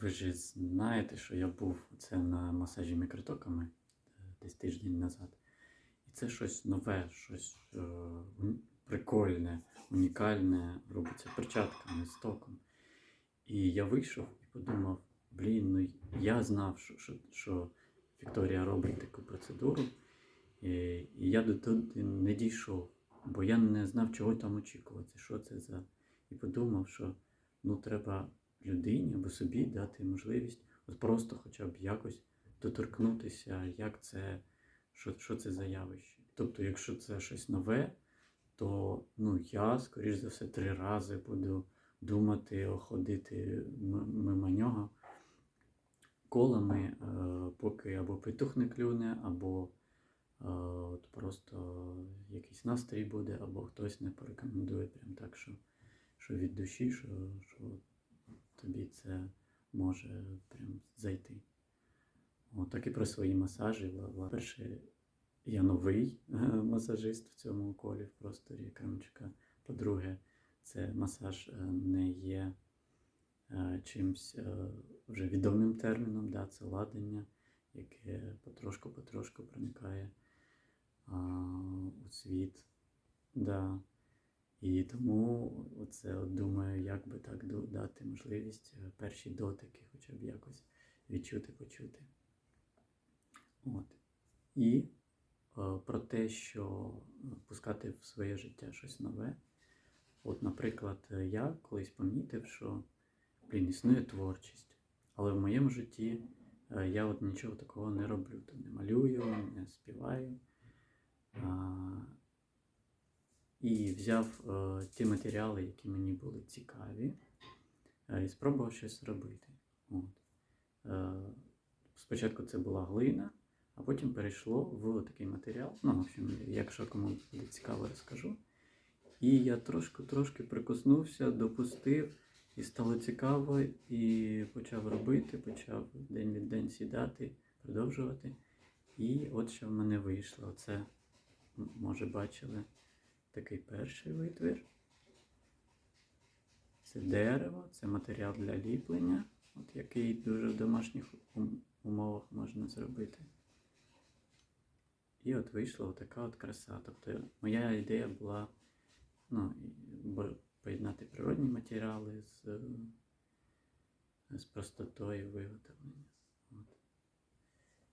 Ви ж знаєте, що я був це на масажі мікротоками е, десь тиждень назад. І це щось нове, щось е, прикольне, унікальне робиться перчатками з током. І я вийшов і подумав: блін, ну я знав, що, що, що Вікторія робить таку процедуру, і, і я до туди не дійшов, бо я не знав, чого там очікувати, що це за. І подумав, що ну, треба людині або собі дати можливість от просто хоча б якось доторкнутися, як це, що, що це за явище. Тобто, якщо це щось нове, то ну, я, скоріш за все, три рази буду думати, ходити мимо нього колами, е, поки або петух не клюне, або е, от просто якийсь настрій буде, або хтось не порекомендує прям так, що, що від душі, що, що тобі це може прям зайти. От, так і про свої масажі. Перше, я новий е, масажист в цьому колі в просторі Кремчука. По-друге, це масаж е, не є е, чимсь вже відомим терміном, да, це ладення, яке потрошку-потрошку проникає у світ. Да. І тому оце от думаю, як би так дати можливість е, перші дотики, хоча б якось відчути, почути. От. І е, про те, що пускати в своє життя щось нове. От, наприклад, я колись помітив, що блін, існує творчість, але в моєму житті е, я от нічого такого не роблю. Там не малюю, не співаю. І взяв е, ті матеріали, які мені були цікаві, е, і спробував щось робити. От. Е, спочатку це була глина, а потім перейшло в такий матеріал. Ну, в общем, якщо кому буде цікаво, розкажу. І я трошки-трошки прикоснувся, допустив, і стало цікаво, і почав робити, почав день від день сідати, продовжувати. І от що в мене вийшло. Це, може, бачили такий перший витвір. Це дерево, це матеріал для ліплення, от який дуже в домашніх умовах можна зробити. І от вийшла така от краса. Тобто моя ідея була ну, поєднати природні матеріали з, з простотою виготовлення. От.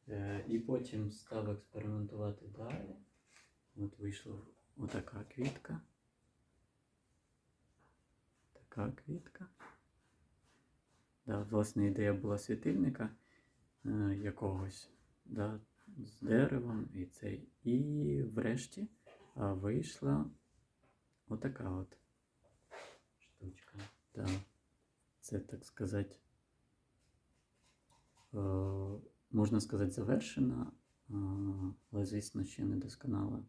Е, і потім став експериментувати далі. От вийшла отака квітка. Така квітка. Да, власне, ідея була світильника е, якогось да, з деревом і цей. І врешті а, вийшла отака от штучка. Да. Це, так сказати, е, можна сказати, завершена, е, але, звісно, ще не досконала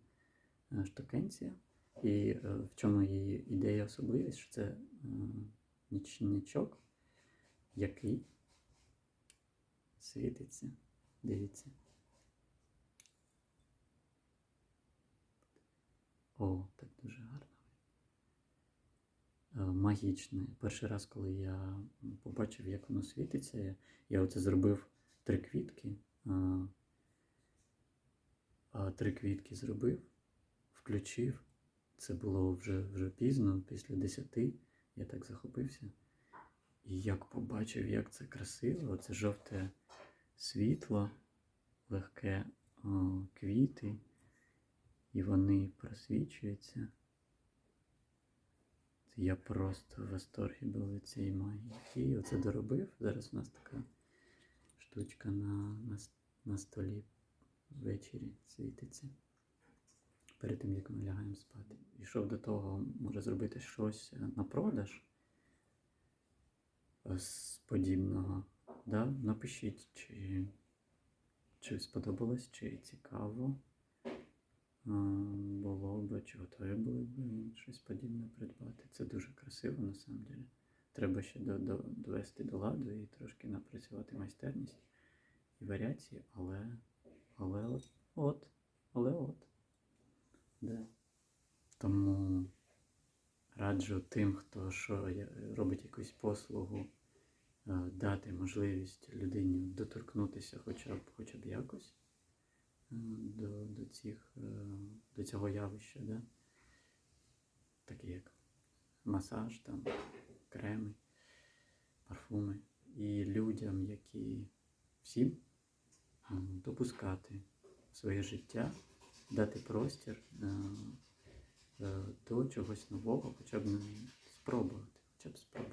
штукенція. І е, в чому її ідея особливість, що це е, нічничок, який світиться. Дивіться. О, так дуже гарно. Е, Магічне. Перший раз, коли я побачив, як воно світиться, я, я оце зробив три квітки. Три квітки зробив, включив. Це було вже, вже пізно, після десяти. Я так захопився. І як побачив, як це красиво, це жовте світло, легке о, квіти, і вони просвічуються. Я просто в восторгі був від цієї магії. І оце доробив. Зараз у нас така штучка на, на, на столі ввечері світиться. Перед тим, як ми лягаємо спати. Ішов до того, може зробити щось е, на продаж е, з подібного. Да? Напишіть, чи, чи сподобалось, чи цікаво. Було б, чи готові були б щось подібне придбати. Це дуже красиво, на. Треба ще до, до, довести до ладу і трошки напрацювати майстерність і варіації, але, але от, але от. Да. Тому раджу тим, хто що робить якусь послугу, е, дати можливість людині доторкнутися хоча б, хоча б якось е, до, до, цих, е, до цього явища, да? такі як масаж, там, креми, парфуми. І людям, які всім допускати в своє життя, дати простір е, е, до чогось нового, хоча б спробувати, хоча б спробувати.